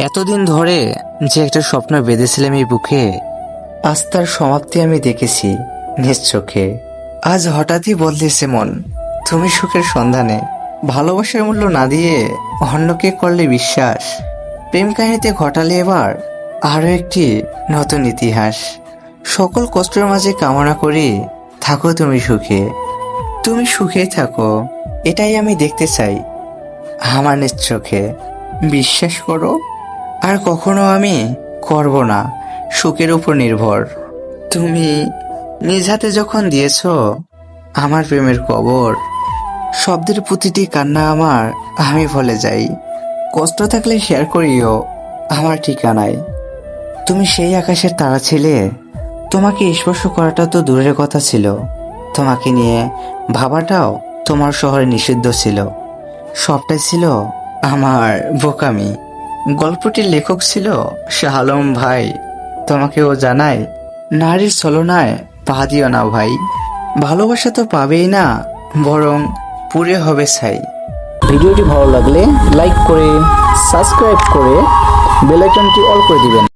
এতদিন ধরে যে একটা স্বপ্ন বেঁধেছিলাম এই বুকে, আজ তার সমাপ্তি আমি দেখেছি নিজ চোখে। আজ হঠাৎই বদলেছে মন। তুমি সুখের সন্ধানে। ভালোবাসার মূল্য না দিয়ে অন্যকে করলে বিশ্বাস। প্রেম কাহিনীতে ঘটালে এবার আরও একটি নতুন ইতিহাস। সকল কষ্টের মাঝে কামনা করি, থাকো তুমি সুখে। তুমি সুখে থাকো, এটাই আমি দেখতে চাই। আমার নিজ চোখে। বিশ্বাস করো আর কখনো আমি করব না। সুখের উপর নির্ভর। তুমি নিজ হাতে যখন দিয়েছ, আমার প্রেমের কবর। শব্দের প্রতিটি কান্না আমার, আমি ভুলে যাই। কষ্ট থাকলে শেয়ার করিও, আমার ঠিকানায়। তুমি সেই আকাশের তারা ছিলে। তোমাকে স্পর্শ করাটা তো দূরের কথা ছিল। তোমাকে নিয়ে ভাবাটাও তোমার শহরে নিষিদ্ধ ছিল। সবটাই ছিল আমার বোকামি। গল্পটির লেখক ছিল শাহ আলম ভাই। তোমাকে ও জানায় নারীর ছলনায় পা দিও না ভাই। ভালোবাসা তো পাবেই না, বরং পুরে হবে ছাই। ভিডিওটি ভালো লাগলে লাইক করে, সাবস্ক্রাইব করে বেলাইকনটি অল করে দিবেন।